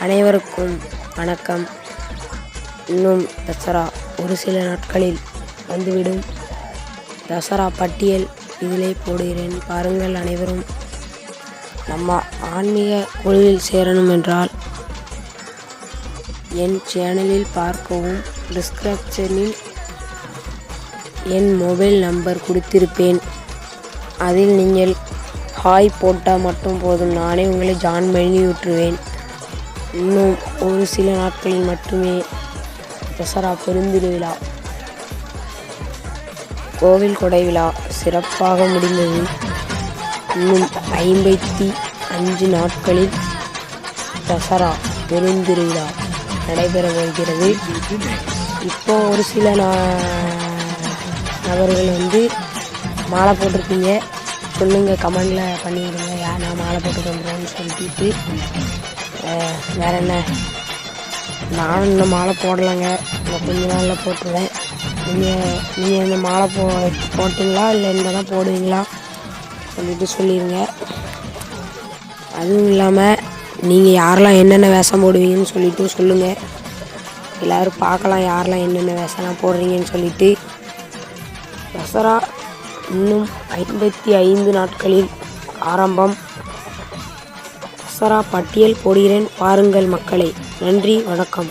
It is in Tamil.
அனைவருக்கும் வணக்கம். இன்னும் தசரா ஒரு சில நாட்களில் வந்துவிடும். தசரா பட்டியல் இதிலே போடுகிறேன். பாருங்கள் அனைவரும். நம்ம ஆன்மீக குழுவில் சேரணும் என்றால் என் சேனலில் பார்க்கவும் டிஸ்கிரிப்ஷனில் என் மொபைல் நம்பர் கொடுத்திருப்பேன். அதில் நீங்கள் ஹாய் போட்டால் மட்டும் போதும். நானே உங்களை ஜாயின் பண்ணி விட்டுருவேன் இன்னும் ஒரு சில நாட்களில் மட்டுமே தசரா பெருந்திருவிழா கோவில் கொடை விழா சிறப்பாக முடிந்தது. இன்னும் ஐம்பத்தி அஞ்சு நாட்களில் தசரா பெருந்திருவிழா நடைபெற போகிறது. இப்போ ஒரு சில நா- நபர்கள் வந்து மாலை போட்டிருப்பீங்க. சொல்லுங்கள் கமெண்டில் பண்ணிடுங்க. யார் நான் மாலை போட்டு வந்துடுறேன்னு சொல்லிட்டு. வேற என்ன? நானும் இந்த மாலை போடலைங்க. இன்னும் கொஞ்ச நாளில் போட்டுருவேன். நீங்கள் நீங்கள் இந்த மாலை போ போட்டிங்களா? இல்லை இந்த தான் போடுவீங்களா? சொல்லிட்டு சொல்லிடுங்க அதுவும் இல்லாமல் நீங்கள் யாரெல்லாம் என்னென்ன வேஷம் போடுவீங்கன்னு சொல்லிட்டு சொல்லுங்கள் எல்லோரும் பார்க்கலாம் யாரெல்லாம் என்னென்ன வேஷம்லாம் போடுறீங்கன்னு சொல்லிட்டு. தசரா இன்னும் ஐம்பத்தி ஐந்து நாட்களில் ஆரம்பம். அப்சரா பட்டியல் போடுகிறேன் பாருங்கள் மக்களை. நன்றி வணக்கம்.